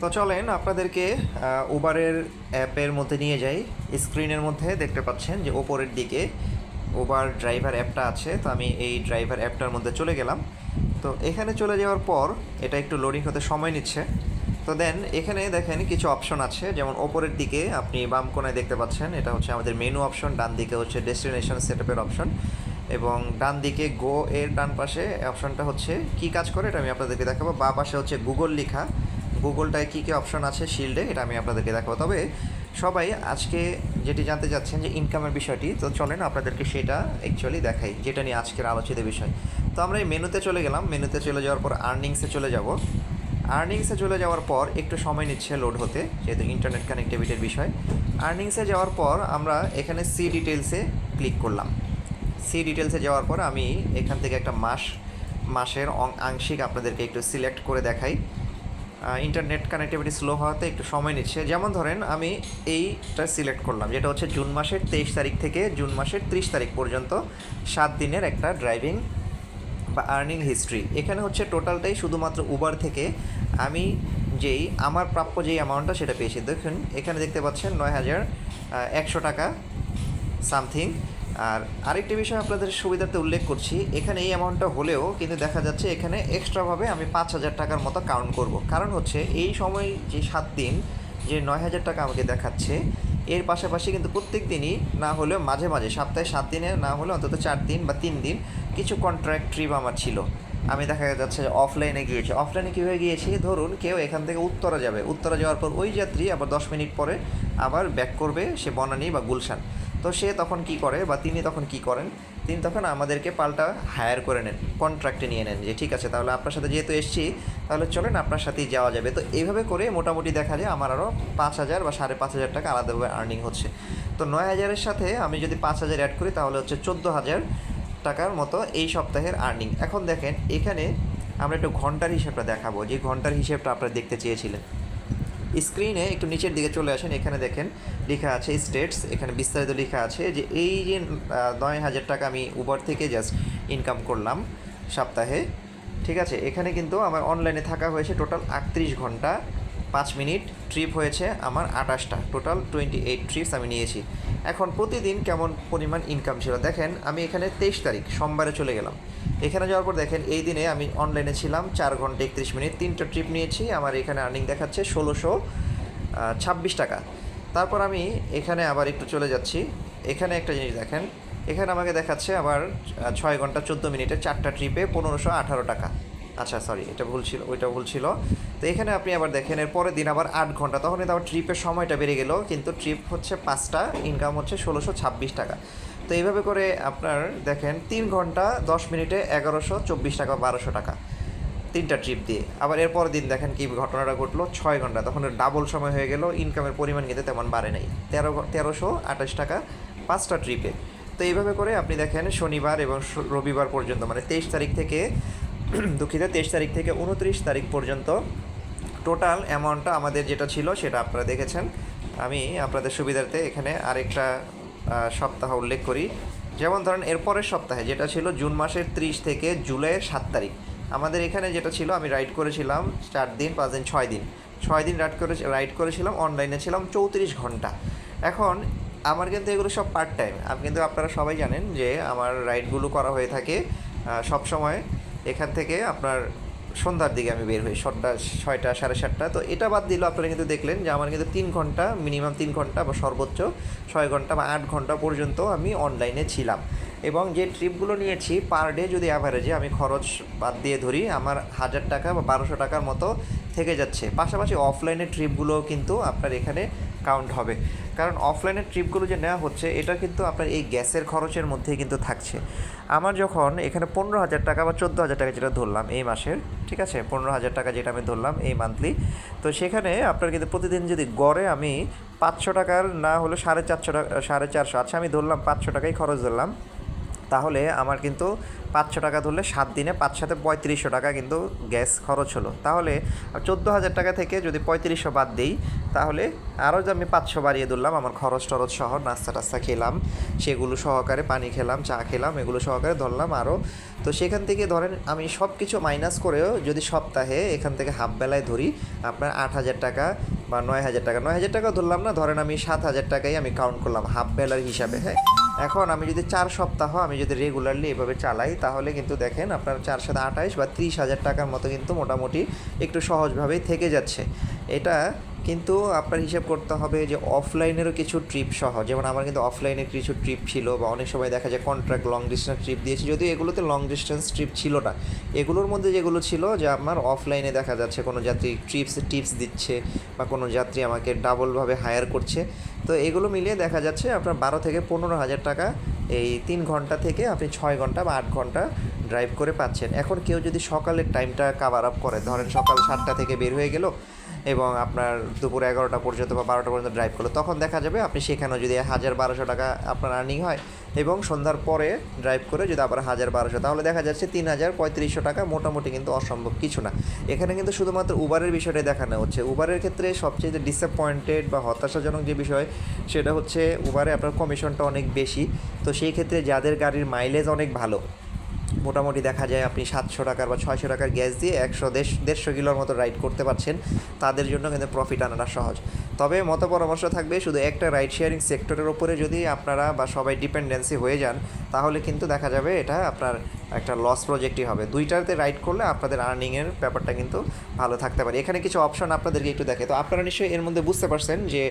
তো চলেন, আপনাদেরকে উবারের অ্যাপের মধ্যে নিয়ে যাই। স্ক্রিনের মধ্যে দেখতে পাচ্ছেন যে ওপরের দিকে উবার ড্রাইভার অ্যাপটা আছে। তো আমি এই ড্রাইভার অ্যাপটার মধ্যে চলে গেলাম। তো এখানে চলে যাওয়ার পর এটা একটু লোডিং হতে সময় নিচ্ছে। তো দেন, এখানে দেখেন কিছু অপশন আছে। যেমন ওপরের দিকে আপনি বাম কোনায় দেখতে পাচ্ছেন, এটা হচ্ছে আমাদের মেনু অপশন ডান দিকে হচ্ছে ডেস্টিনেশন সেটআপের অপশন এবং ডান দিকে গো এর ডান পাশে অপশনটা হচ্ছে কি কাজ করে, এটা আমি আপনাদেরকে দেখাবো। বা পাশে হচ্ছে গুগল লেখা। গুগলটায় কী কী অপশন আছে শিল্ডে, এটা আমি আপনাদেরকে দেখাবো। তবে সবাই আজকে যেটি জানতে চাচ্ছেন যে ইনকামের বিষয়টি, তো চলেন আপনাদেরকে সেটা অ্যাকচুয়ালি দেখাই, যেটা নিয়ে আজকের আলোচিত বিষয়। তো আমরা এই মেনুতে চলে গেলাম। মেনুতে চলে যাওয়ার পর আর্নিংসে চলে যাব। আর্নিংসে চলে যাওয়ার পর একটু সময় নিচ্ছে লোড হতে, যেহেতু ইন্টারনেট কানেক্টিভিটির বিষয়। আর্নিংসে যাওয়ার পর আমরা এখানে সি ডিটেলসে ক্লিক করলাম। সি ডিটেলসে যাওয়ার পর আমি এখান থেকে একটা মাস, মাসের আংশিক আপনাদেরকে একটু সিলেক্ট করে দেখাই। ইন্টারনেট কানেক্টিভিটি স্লো হওয়াতে একটু সময় নিচ্ছে। যেমন ধরেন, আমি এইটা সিলেক্ট করলাম, যেটা হচ্ছে জুন মাসের তেইশ তারিখ থেকে জুন মাসের ত্রিশ তারিখ পর্যন্ত সাত দিনের একটা ড্রাইভিং বা আর্নিং হিস্ট্রি এখানে হচ্ছে টোটালটাই শুধুমাত্র উবার থেকে আমি যেই, আমার প্রাপ্য যেই অ্যামাউন্টটা সেটা পেয়েছি। দেখুন, এখানে দেখতে পাচ্ছেন নয় হাজার একশো টাকা সামথিং আর আরেকটি বিষয় আপনাদের সুবিধার্থে উল্লেখ করছি, এখানে এই অ্যামাউন্টটা হলেও কিন্তু দেখা যাচ্ছে এখানে এক্সট্রাভাবে আমি পাঁচ হাজার টাকার মতো কাউন্ট করব। কারণ হচ্ছে এই সময় যে সাত দিন, যে নয় হাজার টাকা আমাকে দেখাচ্ছে, এর পাশাপাশি কিন্তু প্রত্যেক দিনই না হলেও মাঝে মাঝে, সপ্তাহে সাত দিনে না হলে অন্তত চার দিন বা তিন দিন কিছু কন্ট্রাক্ট ট্রিপ আমার ছিল। আমি দেখা যাচ্ছে অফলাইনে গিয়েছি। অফলাইনে কীভাবে গিয়েছি? ধরুন কেউ এখান থেকে উত্তরা যাবে। উত্তরা যাওয়ার পর ওই যাত্রী আবার দশ মিনিট পরে আবার ব্যাক করবে সে বনানী বা গুলশান। তো সে তখন কি করে, বা তিনি তখন কি করেন, তিনি তখন আমাদেরকে পাল্টা হায়ার করে নেন কন্ট্রাক্টে নিয়ে নেন, যে ঠিক আছে, তাহলে আপনার সাথে যেহেতু এসছি, তাহলে চলেন আপনার সাথেই যাওয়া যাবে। তো এইভাবে করে মোটামুটি দেখা যায় আমার আরও পাঁচ হাজার বা সাড়ে পাঁচ হাজার টাকা আলাদাভাবে আর্নিং হচ্ছে। তো নয় হাজারের সাথে আমি যদি পাঁচ হাজার অ্যাড করি, তাহলে হচ্ছে চোদ্দ হাজার টাকার মতো এই সপ্তাহের আর্নিং এখন দেখেন, এখানে আমরা একটু ঘণ্টার হিসেবটা দেখাবো, যে ঘণ্টার হিসেবটা আপনারা দেখতে চেয়েছিলেন। স্ক্রিনে একটু নিচের দিকে চলে আসেন, এখানে দেখেন লেখা আছে স্টেটস, এখানে বিস্তারিত লেখা আছে যে এই যে নয় হাজার টাকা আমি উবার থেকে জাস্ট ইনকাম করলাম সপ্তাহে, ঠিক আছে? এখানে কিন্তু আমার অনলাইনে থাকা হয়েছে টোটাল আটত্রিশ ঘণ্টা। পাঁচ মিনিট ট্রিপ হয়েছে আমার আঠাশটা। টোটাল টোয়েন্টি এইট ট্রিপস আমি নিয়েছি। এখন প্রতিদিন কেমন পরিমাণ ইনকাম ছিল? দেখেন, আমি এখানে তেইশ তারিখ, সোমবারে চলে গেলাম। এখানে যাওয়ার পর দেখেন, এই দিনে আমি অনলাইনে ছিলাম, চার ঘণ্টা একত্রিশ মিনিট, তিনটা ট্রিপ নিয়েছি। আমার এখানে আর্নিং দেখাচ্ছে ষোলোশো ছাব্বিশ টাকা। তারপর আমি এখানে আবার একটু চলে যাচ্ছি। এখানে একটা জিনিস দেখেন, এখানে আমাকে দেখাচ্ছে আবার ছয় ঘণ্টা চোদ্দ মিনিটে চারটা ট্রিপে পনেরোশো আঠারো টাকা। আচ্ছা সরি এটা ভুল ছিল, ওইটা ভুল ছিল। তো এখানে আপনি আবার দেখেন এর পরের দিন আবার আট ঘণ্টা। তখন কিন্তু আবার ট্রিপের সময়টা বেড়ে গেল, কিন্তু ট্রিপ হচ্ছে পাঁচটা ইনকাম হচ্ছে ষোলোশো ছাব্বিশ টাকা। তো এইভাবে করে আপনার দেখেন, তিন ঘণ্টা, দশ মিনিটে এগারোশো চব্বিশ টাকা, বারোশো টাকা তিনটা ট্রিপ দিয়ে। আবার এরপর দিন দেখেন কি ঘটনাটা ঘটলো, ছয় ঘণ্টা। তখন ডাবল সময় হয়ে গেল ইনকামের পরিমাণ কিন্তু তেমন বাড়ে নাই। তেরো তেরোশো আঠাশ টাকা পাঁচটা ট্রিপে তো এইভাবে করে আপনি দেখেন, শনিবার এবং রবিবার পর্যন্ত মানে তেইশ তারিখ থেকে দুঃখিত, তেইশ তারিখ থেকে উনত্রিশ তারিখ পর্যন্ত টোটাল অ্যামাউন্টটা আমাদের যেটা ছিল সেটা আপনারা দেখেছেন। আমি আপনাদের সুবিধার্থে এখানে আরেকটা সপ্তাহ উল্লেখ করি। যেমন ধরেন এরপরের সপ্তাহে যেটা ছিল জুন মাসের ত্রিশ থেকে জুলাইয়ের সাত তারিখ। আমাদের এখানে যেটা ছিল, আমি রাইড করেছিলাম চার দিন, পাঁচ দিন, ছয় দিন। ছয় দিন রাইড করে রাইড করেছিলাম, অনলাইনে ছিলাম চৌত্রিশ ঘণ্টা। এখন আমার কিন্তু এগুলো সব পার্ট টাইম কিন্তু, আপনারা সবাই জানেন যে আমার রাইডগুলো করা হয়ে থাকে সব সময় এখান থেকে আপনার সন্ধ্যার দিকে আমি বের হই সন্ধ্যা ছয়টা, সাড়ে সাতটা। তো এটা বাদ দিলেও আপনারা কিন্তু দেখলেন যে আমার কিন্তু তিন ঘণ্টা মিনিমাম তিন ঘণ্টা বা সর্বোচ্চ ছয় ঘণ্টা বা আট ঘণ্টা পর্যন্ত আমি অনলাইনে ছিলাম। এবং যে ট্রিপগুলো নিয়েছি পার ডে যদি অ্যাভারেজে আমি খরচ বাদ দিয়ে ধরি, আমার হাজার টাকা বা বারোশো টাকার মতো থেকে যাচ্ছে। পাশাপাশি অফলাইনের ট্রিপগুলোও কিন্তু আপনার এখানে কাউন্ট হবে। কারণ অফলাইনের ট্রিপগুলো যে নেওয়া হচ্ছে, এটা কিন্তু আপনার এই গ্যাসের খরচের মধ্যেই কিন্তু থাকছে। আমার যখন এখানে পনেরো হাজার টাকা বা চোদ্দ হাজার টাকা যেটা ধরলাম এই মাসের, ঠিক আছে? পনেরো হাজার টাকা যেটা আমি ধরলাম এই মান্থলি তো সেখানে আপনার কিন্তু প্রতিদিন যদি গড়ে আমি পাঁচশো টাকার না হলে সাড়ে চারশো টাকা, সাড়ে চারশো আচ্ছা আমি ধরলাম পাঁচশো টাকাই খরচ ধরলাম। তাহলে আমার কিন্তু পাঁচশো টাকা ধরলে সাত দিনে পাঁচ সাথে পঁয়ত্রিশশো টাকা কিন্তু গ্যাস খরচ হলো। তাহলে চোদ্দ হাজার টাকা থেকে যদি পঁয়ত্রিশশো বাদ দিই, তাহলে আরও যে আমি পাঁচশো বাড়িয়ে দিলাম আমার খরচ টরচ সহ নাস্তা টাস্তা খেলাম, সেগুলো সহকারে পানি খেলাম, চা খেলাম, এগুলো সহকারে ধরলাম আরও। তো সেখান থেকে ধরেন আমি সব কিছু মাইনাস করেও যদি সপ্তাহে এখান থেকে হাফ বেলায় ধরি, আপনার আট হাজার টাকা বা নয় হাজার টাকা। নয় হাজার টাকা ধরলাম না, ধরেন আমি সাত হাজার টাকাই আমি কাউন্ট করলাম হাফ বেলার হিসাবে হ্যাঁ? এখন আমি যদি চার সপ্তাহ আমি যদি রেগুলারলি এভাবে চালাই, তাহলে কিন্তু দেখেন আপনার চার সাথে আঠাইশ বা ত্রিশ হাজার টাকার মতো কিন্তু মোটামুটি একটু সহজভাবেই থেকে যাচ্ছে। এটা কিন্তু আপনার হিসাব করতে হবে যে অফলাইনেরও কিছু ট্রিপ সহ। যেমন আমার কিন্তু অফলাইনের কিছু ট্রিপ ছিল বা অনেক সময় দেখা যায় কন্ট্রাক্ট লং ডিস্টেন্স ট্রিপ দিয়েছি। যদিও এগুলোতে লং ডিস্টেন্স ট্রিপ ছিল না। এগুলোর মধ্যে যেগুলো ছিল যে আমার অফলাইনে দেখা যাচ্ছে কোনো যাত্রী ট্রিপস টিপস দিচ্ছে বা কোনো যাত্রী আমাকে ডাবলভাবে হায়ার করছে। তো এগুলো মিলিয়ে দেখা যাচ্ছে আপনার বারো থেকে পনেরো হাজার টাকা এই তিন ঘণ্টা থেকে আপনি ছয় ঘণ্টা বা আট ঘণ্টা ড্রাইভ করে পাচ্ছেন। এখন কেউ যদি সকালের টাইমটা কাভার আপ করে, ধরেন সকাল সাতটা থেকে বের হয়ে গেল এবং আপনার দুপুর এগারোটা পর্যন্ত বা বারোটা পর্যন্ত ড্রাইভ করল তখন দেখা যাবে আপনি সেখানেও যদি হাজার বারোশো টাকা আপনার আর্নিং হয় এবং সন্ধ্যার পরে ড্রাইভ করে যদি আবার হাজার বারোশো, তাহলে দেখা যাচ্ছে তিন হাজার পঁয়ত্রিশশো টাকা মোটামুটি কিন্তু অসম্ভব কিছু না। এখানে কিন্তু শুধুমাত্র উবারের বিষয়টাই দেখানো হচ্ছে। উবারের ক্ষেত্রে সবচেয়ে ডিসঅ্যাপয়েন্টেড বা হতাশাজনক যে বিষয়, সেটা হচ্ছে উবারে আপনার কমিশনটা অনেক বেশি। তো সেই ক্ষেত্রে যাদের গাড়ির মাইলেজ অনেক ভালো মোটামুটি দেখা যায় আপনি সাতশো টাকার বা ছয়শো টাকার গ্যাস দিয়ে একশো দেড় দেড়শো কিলোর মতো রাইড করতে পারছেন। তাদের জন্য কিন্তু প্রফিট আনাটা সহজ। তবে মতো পরামর্শ থাকবে শুধু একটা রাইড শেয়ারিং সেক্টরের ওপরে যদি আপনারা বা সবাই ডিপেন্ডেন্সি হয়ে যান, তাহলে কিন্তু দেখা যাবে এটা আপনার একটা লস প্রজেক্টই হবে। দুইটাতে রাইড করলে আপনাদের আর্নিংয়ের ব্যাপারটা কিন্তু ভালো থাকতে পারে। এখানে কিছু অপশন আপনাদেরকে একটু দেখে তো আপনারা নিশ্চয়ই এর মধ্যে বুঝতে পারছেন যে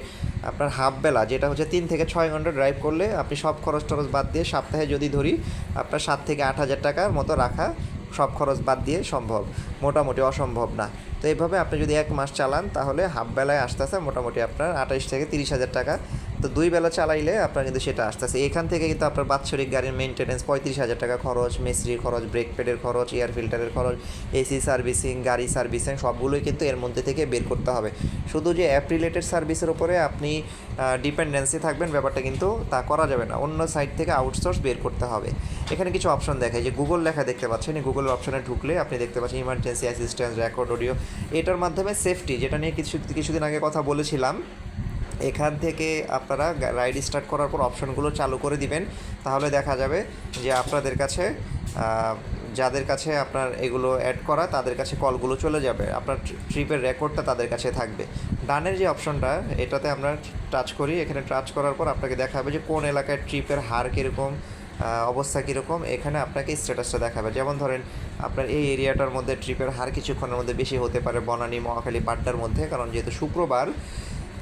আপনার হাফ বেলা, যেটা হচ্ছে তিন থেকে ছয় ঘণ্টা ড্রাইভ করলে আপনি সব খরচ টরচ বাদ দিয়ে সপ্তাহে যদি ধরি আপনার সাত থেকে আট হাজার টাকার মতো রাখা সব খরচ বাদ দিয়ে সম্ভব। মোটামুটি অসম্ভব না। তো এইভাবে আপনি যদি এক মাস চালান, তাহলে হাফ বেলায় আসতেছে মোটামুটি আপনার আঠাইশ থেকে তিরিশ হাজার টাকা তো দুই বেলা চালাইলে আপনার কিন্তু সেটা আসতেছে। এখান থেকে কিন্তু আপনার বাৎসরিক গাড়ির মেনটেন্যান্স পঁয়ত্রিশ হাজার টাকা খরচ, মিস্ত্রির খরচ ব্রেক প্যাডের খরচ এয়ার ফিল্টারের খরচ এসি সার্ভিসিং গাড়ি সার্ভিসিং সবগুলোই কিন্তু এর মধ্যে থেকে বের করতে হবে। শুধু যে অ্যাপ রিলেটেড সার্ভিসের উপরে আপনি ডিপেন্ডেন্সি থাকবেন, ব্যাপারটা কিন্তু তা করা যাবে না। অন্য সাইট থেকে আউটসোর্স বের করতে হবে। এখানে কিছু অপশন দেখায় যে গুগল লেখা দেখতে পাচ্ছেন গুগল অপশনে ঢুকলে আপনি দেখতে পাচ্ছেন ইমার্জেন্সি অ্যাসিস্ট্যান্স রেকর্ড অডিও এটার মাধ্যমে সেফটি যেটা নিয়ে কিছু, কিছুদিন আগে কথা বলেছিলাম এখান থেকে আপনারা রাইড স্টার্ট করার পর অপশনগুলো চালু করে দিবেন। তাহলে দেখা যাবে যে আপনাদের কাছে যাদের কাছে আপনার এগুলো অ্যাড করা, তাদের কাছে কলগুলো চলে যাবে। আপনার ট্রিপের রেকর্ডটা তাদের কাছে থাকবে। ডানের যে অপশনটা এটাতে আমরা টাচ করি। এখানে টাচ করার পর আপনাকে দেখাবে যে কোন এলাকায় ট্রিপের হার কীরকম অবস্থা কীরকম। এখানে আপনাকে স্ট্যাটাসটা দেখাবে। যেমন ধরেন, আপনার এই এরিয়াটার মধ্যে ট্রিপের হার কিছুক্ষণের মধ্যে বেশি হতে পারে বনানী, মহাখালী, পাড্ডার মধ্যে। কারণ যেহেতু শুক্রবার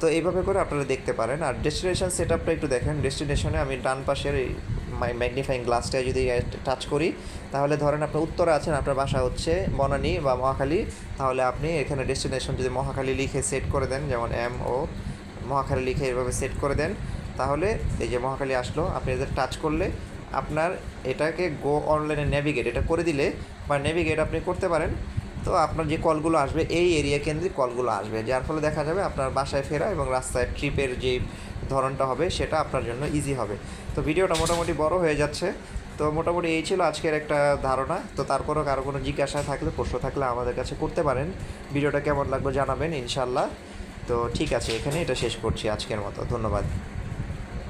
তো এইভাবে করে আপনারা দেখতে পারেন। আর ডেস্টিনেশন সেট আপটা একটু দেখেন। ডেস্টিনেশনে আমি ডান পাশের ম্যাগনিফাইং গ্লাসটায় যদি টাচ করি, তাহলে ধরেন আপনার উত্তরে আছেন আপনার বাসা হচ্ছে বনানী বা মহাখালী। তাহলে আপনি এখানে ডেস্টিনেশন যদি মহাখালী লিখে সেট করে দেন, যেমন এম ও মহাখালী লিখে এভাবে সেট করে দেন, তাহলে এই যে মহাখালী আসলো, আপনি এদের টাচ করলে আপনার এটাকে গো অনলাইনে নেভিগেট এটা করে দিলে বা নেভিগেট আপনি করতে পারেন। তো আপনার যে কলগুলো আসবে, এই এরিয়া কেন্দ্রিক কলগুলো আসবে। যার ফলে দেখা যাবে আপনার বাসায় ফেরা এবং রাস্তায় ট্রিপের যে ধরনটা হবে, সেটা আপনার জন্য ইজি হবে। তো ভিডিওটা মোটামুটি বড় হয়ে যাচ্ছে। তো মোটামুটি এই ছিল আজকের একটা ধারণা। তো তারপরেও কারও কোনো জিজ্ঞাসা থাকলে, প্রশ্ন থাকলে আমাদের কাছে করতে পারেন। ভিডিওটা কেমন লাগল জানাবেন ইনশাল্লাহ তো ঠিক আছে এখানে এটা শেষ করছি আজকের মতো। ধন্যবাদ।